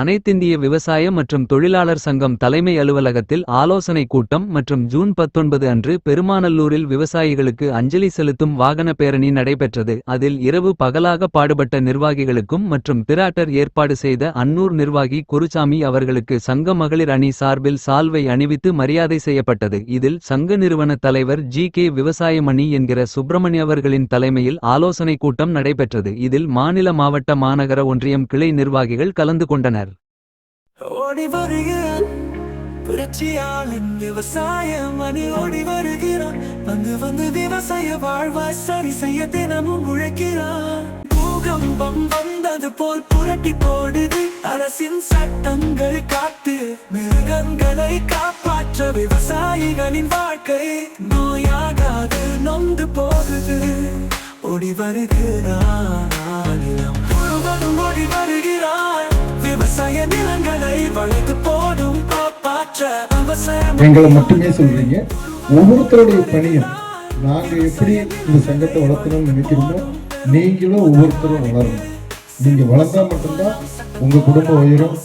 அனைத்திந்திய விவசாய மற்றும் தொழிலாளர் சங்கம் தலைமை அலுவலகத்தில் ஆலோசனை கூட்டம் மற்றும் ஜூன் 19 அன்று பெருமாநல்லூரில் விவசாயிகளுக்கு அஞ்சலி செலுத்தும் வாகன பேரணி நடைபெற்றது. அதில் இரவு பகலாக பாடுபட்ட நிர்வாகிகளுக்கும் மற்றும் பிராட்டர் ஏற்பாடு செய்த அன்னூர் நிர்வாகி குருசாமி அவர்களுக்கு சங்க மகளிர் அணி சார்பில் சால்வை அணிவித்து மரியாதை செய்யப்பட்டது. இதில் சங்க நிறுவன தலைவர் ஜி கே விவசாயமணி என்கிற சுப்பிரமணிய அவர்களின் தலைமையில் ஆலோசனை கூட்டம் நடைபெற்றது. இதில் மாநில மாவட்ட மாநகர ஒன்றியம் கிளை நிர்வாகிகள் கலந்து கொண்டனர். ஓடி வருகிறான். புரட்சியாளன் விவசாயம் அணி ஓடி வருகிறான். வந்து வந்து விவசாய வாழ்வாய் சரி செய்ய தினமும் உழைக்கிறான். பூகம்பம் வந்தது போல் புரட்டி போடுது. அரசின் சட்டங்கள் காத்து மிருகங்களை காப்பாற்ற விவசாயிகளின் வாழ்க்கை நோயாகாது நொந்து போகுது. ஓடி வருகிறான். விவசாய நிலங்களை வளைத்து போடும் காப்பாற்ற எங்களை மட்டுமே சொல்றீங்க. ஒவ்வொருத்தருடைய பணியும் நாங்க எப்படி இந்த சங்கத்தை வளர்த்தணும்னு நினைக்கிறோமோ நீங்களும் ஒவ்வொருத்தரும் வளரணும். நீங்க வளர்ந்தா மட்டும்தான் உங்க குடும்பம் உயரும்.